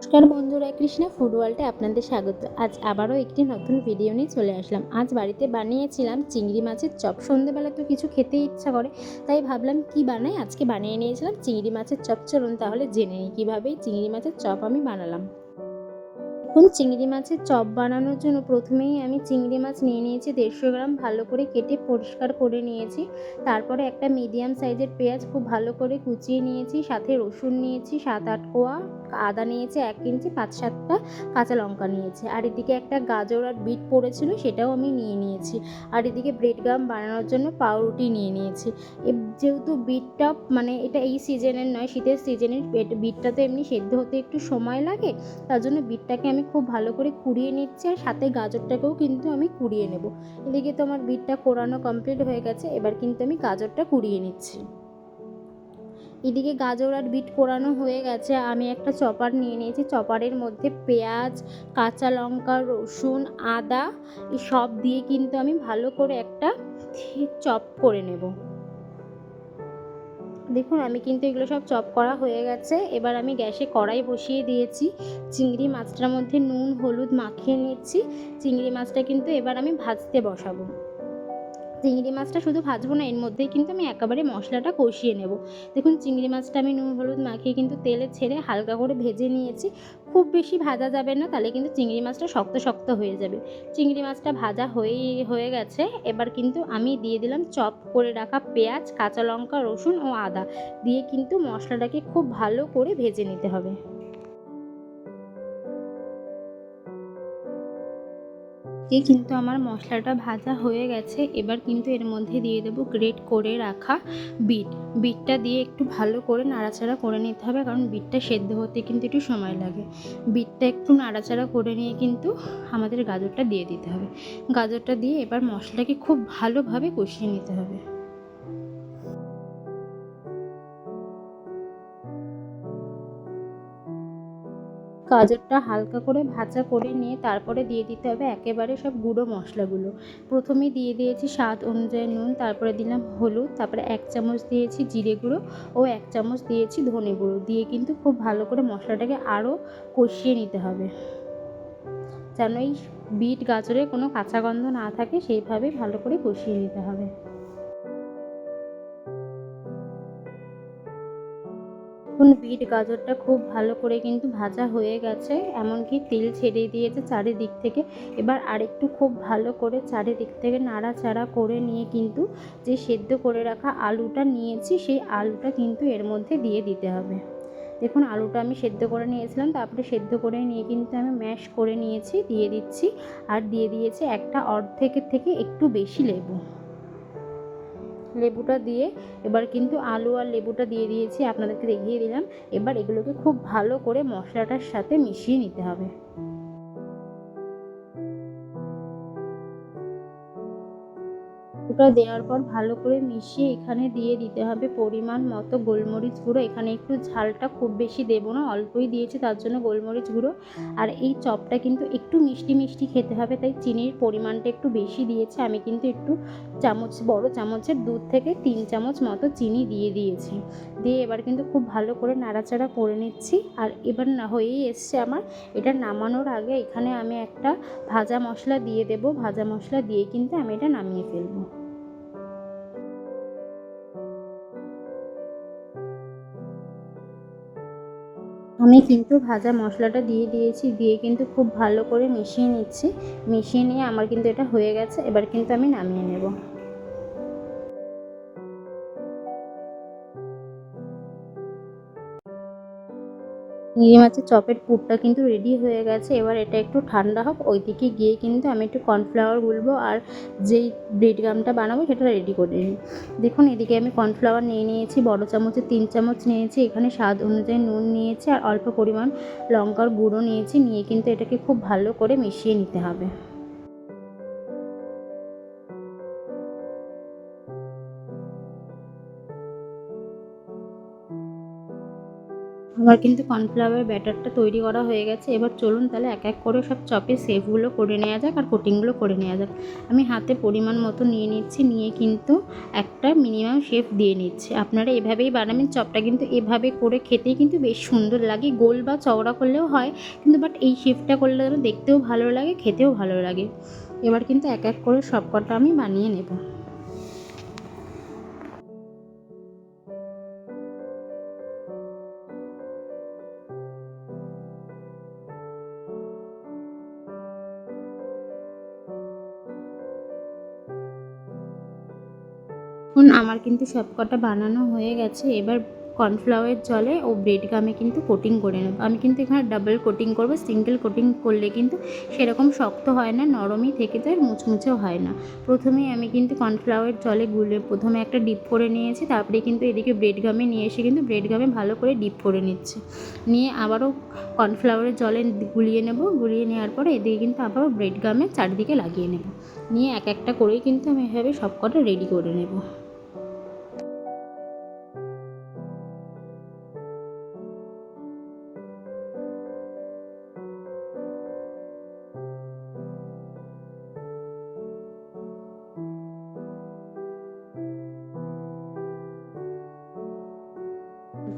নমস্কার বন্ধুরা, কৃষ্ণা ফুড ওয়ার্ল্ডে আপনাদের স্বাগত। আজ আবারও একটি নতুন ভিডিও নিয়ে চলে আসলাম। আজ বাড়িতে বানিয়েছিলাম চিংড়ি মাছের চপ। সন্ধ্যেবেলা তো কিছু খেতে ইচ্ছা করে, তাই ভাবলাম কি বানাই? আজকে বানিয়ে নিয়েছিলাম চিংড়ি মাছের চপ। চলুন তাহলে জেনে নিই কীভাবে চিংড়ি মাছের চপ আমি বানালাম। এখন চিংড়ি মাছের চপ বানানোর জন্য প্রথমেই আমি চিংড়ি মাছ নিয়ে নিয়েছি, দেড়শো গ্রাম ভালো করে কেটে পরিষ্কার করে নিয়েছি। তারপরে একটা মিডিয়াম সাইজের পেঁয়াজ খুব ভালো করে কুচিয়ে নিয়েছি, সাথে রসুন নিয়েছি, সাত আট কোয়া, আদা নিয়েছি এক ইঞ্চি, পাঁচ সাতটা কাঁচা লঙ্কা নিয়েছি। আর এদিকে একটা গাজর আর বিট পড়েছিল, সেটাও আমি নিয়ে নিয়েছি। আর এদিকে ব্রেড গাম বানানোর জন্য পাউরুটি নিয়ে নিয়েছি। যেহেতু বিটটা মানে এটা এই সিজনের নয়, শীতের সিজনের বিটটা তো এমনি সেদ্ধ হতে একটু সময় লাগে, তার জন্য বিটটাকে আমি খুব ভালো করে কুড়িয়ে নিচ্ছি আর সাথে গাজরটাকেও কিন্তু আমি কুড়িয়ে নেব। এদিকে তো আমার বিটটা কোরানো কমপ্লিট হয়ে গেছে, এবার কিন্তু আমি গাজরটা কুড়িয়ে নিচ্ছি। এদিকে গাজর আর বিট কোরানো হয়ে গেছে, আমি একটা চপার নিয়ে নিয়েছি। চপারের মধ্যে পেঁয়াজ, কাঁচা লঙ্কা, রসুন, আদা সব দিয়ে কিন্তু আমি ভালো করে একটা চপ করে নেব। দেখুন, আমি কিন্তু এগুলো সব চপ করা হয়ে গেছে। এবার আমি গ্যাসে কড়াই বসিয়ে দিয়েছি। চিংড়ি মাছটার মধ্যে নুন, হলুদ মাখিয়ে নিচ্ছি। চিংড়ি মাছটা কিন্তু এবার আমি ভাজতে বসাবো। চিংড়ি মাছটা শুধু ভাজবো না, এর মধ্যেই কিন্তু আমি একেবারে মশলাটা কষিয়ে নেব। দেখুন, চিংড়ি মাছটা আমি নুন, হলুদ মাখিয়ে কিন্তু তেলে ছেড়ে হালকা করে ভেজে নিয়েছি। খুব বেশি ভাজা যাবে না, তাহলে কিন্তু চিংড়ি মাছটা শক্ত শক্ত হয়ে যাবে। চিংড়ি মাছটা ভাজা হয়ে হয়ে গেছে, এবার কিন্তু আমি দিয়ে দিলাম চপ করে রাখা পেঁয়াজ, কাঁচা লঙ্কা, রসুন ও আদা। দিয়ে কিন্তু মশলাটাকে খুব ভালো করে ভেজে নিতে হবে। দিয়ে কিন্তু আমার মশলাটা ভাজা হয়ে গেছে। এবার কিন্তু এর মধ্যে দিয়ে দেবো গ্রেট করে রাখা বিট। বিটটা দিয়ে একটু ভালো করে নাড়াচাড়া করে নিতে হবে কারণ বিটটা সেদ্ধ হতে কিন্তু একটু সময় লাগে। বিটটা একটু নাড়াচাড়া করে নিয়ে কিন্তু আমাদের গাজরটা দিয়ে দিতে হবে। গাজরটা দিয়ে এবার মশলাকে খুব ভালোভাবে কষিয়ে নিতে হবে। গাজরটা হালকা করে ভাজা করে নিয়ে তারপরে দিয়ে দিতে হবে একেবারে সব গুঁড়ো মশলাগুলো। প্রথমে দিয়ে দিয়েছি স্বাদ অনুযায়ী নুন, তারপরে দিলাম হলুদ, তারপরে এক চামচ দিয়েছি জিরে গুঁড়ো ও এক চামচ দিয়েছি ধনে গুঁড়ো। দিয়ে কিন্তু খুব ভালো করে মশলাটাকে আরও কষিয়ে নিতে হবে। যেন এই বিট গাজরে কোনো কাঁচা গন্ধ না থাকে, সেইভাবে ভালো করে কষিয়ে নিতে হবে। এখন বিট গাজরটা খুব ভালো করে কিন্তু ভাজা হয়ে গেছে, এমনকি তেল ছেড়ে দিয়েছে চারিদিক থেকে। এবার আরেকটু খুব ভালো করে চারিদিক থেকে নাড়াচাড়া করে নিয়ে কিন্তু যে সেদ্ধ করে রাখা আলুটা নিয়েছি, সেই আলুটা কিন্তু এর মধ্যে দিয়ে দিতে হবে। দেখুন, আলুটা আমি সেদ্ধ করে নিয়েছিলাম, তারপরে সেদ্ধ করে নিয়ে কিন্তু আমি ম্যাশ করে নিয়েছি, দিয়ে দিচ্ছি। আর দিয়ে দিয়েছি একটা অর্ধেকের থেকে একটু বেশি লেবু। লেবুটা দিয়ে, এবার কিন্তু আলু আর লেবুটা দিয়ে দিয়েছি, আপনাদেরকে দেখিয়ে দিলাম। এবার এগুলোকে খুব ভালো করে মশলাটার সাথে মিশিয়ে নিতে হবে। ওটা দেওয়ার পর ভালো করে মিশিয়ে এখানে দিয়ে দিতে হবে পরিমাণ মতো গোলমরিচ গুঁড়ো। এখানে একটু ঝালটা খুব বেশি দেবো না, অল্পই দিয়েছি, তার জন্য গোলমরিচ গুঁড়ো। আর এই চপটা কিন্তু একটু মিষ্টি মিষ্টি খেতে হবে, তাই চিনির পরিমাণটা একটু বেশি দিয়েছে। আমি কিন্তু একটু চামচ, বড় চামচের দুধ থেকে তিন চামচ মতো চিনি দিয়ে দিয়েছি। দিয়ে এবার কিন্তু খুব ভালো করে নাড়াচাড়া করে নিচ্ছি। আর এবার না হয়েই এসছে আমার, এটা নামানোর আগে এখানে আমি একটা ভাজা মশলা দিয়ে দেব। ভাজা মশলা দিয়ে কিন্তু আমি এটা নামিয়ে ফেলব। আমি কিন্তু ভাজা মশলাটা দিয়ে দিয়েছি, দিয়ে কিন্তু খুব ভালো করে মিশিয়ে নিচ্ছি। মিশিয়ে নিয়ে আমার কিন্তু এটা হয়ে গেছে, এবার কিন্তু আমি নামিয়ে নেব। চিংড়ি মাছের চপের পুরটা কিন্তু রেডি হয়ে গেছে। এবার এটা একটু ঠান্ডা হোক, ওইদিকে গিয়ে কিন্তু আমি একটু কর্নফ্লাওয়ার গুলবো আর যেই ব্রেড গামটা বানাবো সেটা রেডি করে নিই। দেখুন, এদিকে আমি কর্নফ্লাওয়ার নিয়ে নিয়েছি, বড় চামচে তিন চামচ নিয়েছি, এখানে স্বাদ অনুযায়ী নুন নিয়েছি আর অল্প পরিমাণ লঙ্কার গুঁড়ো নিয়েছি। নিয়ে কিন্তু এটাকে খুব ভালো করে মিশিয়ে নিতে হবে। আমার কিন্তু কর্নফ্লাওয়ার ব্যাটারটা তৈরি করা হয়ে গেছে। এবার চলুন তাহলে এক এক করে সব চপের শেপগুলো করে নেওয়া যাক আর কোটিংগুলো করে নেওয়া যাক। আমি হাতে পরিমাণ মতো নিয়ে নিচ্ছি, নিয়ে কিন্তু একটা মিনিমাম শেপ দিয়ে নিচ্ছি। আপনারা এভাবেই বানাবেন, চপটা কিন্তু এভাবে করে খেতেই কিন্তু বেশ সুন্দর লাগে। গোল বা চওড়া করলেও হয়, কিন্তু বাট এই শেপটা করলে যেন দেখতেও ভালো লাগে, খেতেও ভালো লাগে। এবার কিন্তু এক এক করে সব কটা আমি বানিয়ে নেব। আমার কিন্তু সবকটা বানানো হয়ে গেছে। এবার কর্নফ্লাওয়ারের জলে ও ব্রেড গামে কিন্তু কোটিং করে নেব। আমি কিন্তু এখানে ডাবল কোটিং করব সিঙ্গেল কোটিং করলে কিন্তু সেরকম শক্ত হয় না, নরমই থেকে যায়, মুচমুচেও হয় না। প্রথমেই আমি কিন্তু কর্নফ্লাওয়ার জলে গুলে প্রথমে একটা ডিপ করে নিয়েছি, তারপরে কিন্তু এদিকে ব্রেড গামে নিয়ে এসে কিন্তু ব্রেড গামে ভালো করে ডিপ করে নিচ্ছে। নিয়ে আবারও কর্নফ্লাওয়ারের জলে গুলিয়ে নেব, গুলিয়ে নেওয়ার পরে এদিকে কিন্তু আবারও ব্রেড গামে চারিদিকে লাগিয়ে নেব। নিয়ে এক একটা করেই কিন্তু আমি এভাবে সব কটা রেডি করে নেব।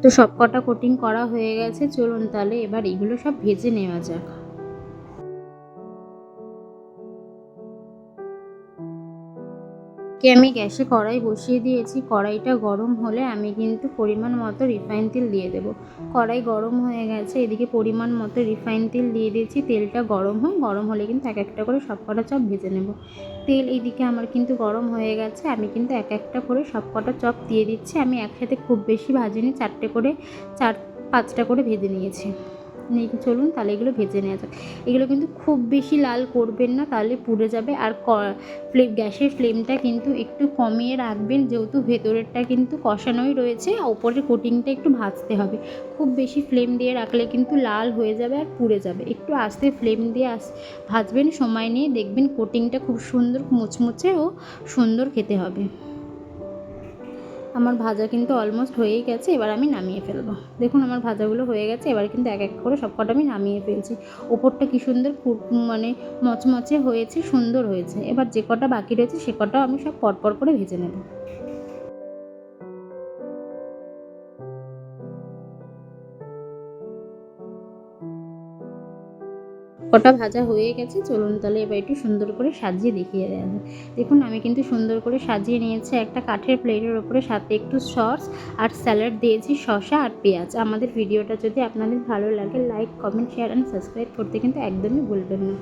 তো সব কটা কোটিং করা হয়ে গেছে। চলুন তাহলে এবার এগুলো সব ভেজে নেওয়া যাক। কে আমি গ্যাসে কড়াই বসিয়ে দিয়েছি। কড়াইটা গরম হলে আমি কিন্তু পরিমাণ মতো রিফাইন তেল দিয়ে দেবো। কড়াই গরম হয়ে গেছে, এদিকে পরিমাণ মতো রিফাইন তেল দিয়ে দিয়েছি। তেলটা গরম হয় গরম হলে কিন্তু এক একটা করে সব কটা চপ ভেজে নেব। তেল এইদিকে আমার কিন্তু গরম হয়ে গেছে, আমি কিন্তু এক একটা করে সব কটা চপ দিয়ে দিচ্ছি। আমি একসাথে খুব বেশি ভাজিনি, চারটে করে, চার, পাঁচটা করে ভেজে নিয়েছি। নিয়ে চলুন, তাহলে এগুলো ভেজে নেওয়া যাক। এগুলো কিন্তু খুব বেশি লাল করবেন না, তাহলে পুড়ে যাবে। আর ফ্লেম গ্যাসের ফ্লেমটা কিন্তু একটু কমিয়ে রাখবেন, যেহেতু ভেতরেরটা কিন্তু কষানোই রয়েছে ওপরের কোটিংটা একটু ভাজতে হবে। খুব বেশি ফ্লেম দিয়ে রাখলে কিন্তু লাল হয়ে যাবে আর পুড়ে যাবে। একটু আস্তে ফ্লেম দিয়ে আস, ভাজবেন, সময় নিয়ে দেখবেন কোটিংটা খুব সুন্দর মুচমুচে ও সুন্দর খেতে হবে। আমার ভাজা কিন্তু অলমোস্ট হয়েই গেছে, এবার আমি নামিয়ে ফেলব। দেখুন, আমার ভাজাগুলো হয়ে গেছে, এবার কিন্তু এক এক করে সবকটা আমি নামিয়ে ফেলছি। ওপরটা কী সুন্দর মানে মচমচে হয়েছে, সুন্দর হয়েছে। এবার যে কটা বাকি রয়েছে, সে কটাও আমি সব পরপর করে ভেজে নেব। কটা ভাজা হয়ে গেছে, চলুন তাহলে এবার একটু সুন্দর করে সাজিয়ে দেখিয়ে দেওয়া যায় দেখুন, আমি কিন্তু সুন্দর করে সাজিয়ে নিয়েছি একটা কাঠের প্লেটের ওপরে সাথে একটু সস আর স্যালাড দিয়েছি, শসা আর পেঁয়াজ। আমাদের ভিডিওটা যদি আপনাদের ভালো লাগে, like, comment, share and subscribe করতে কিন্তু একদমই ভুলবেন না।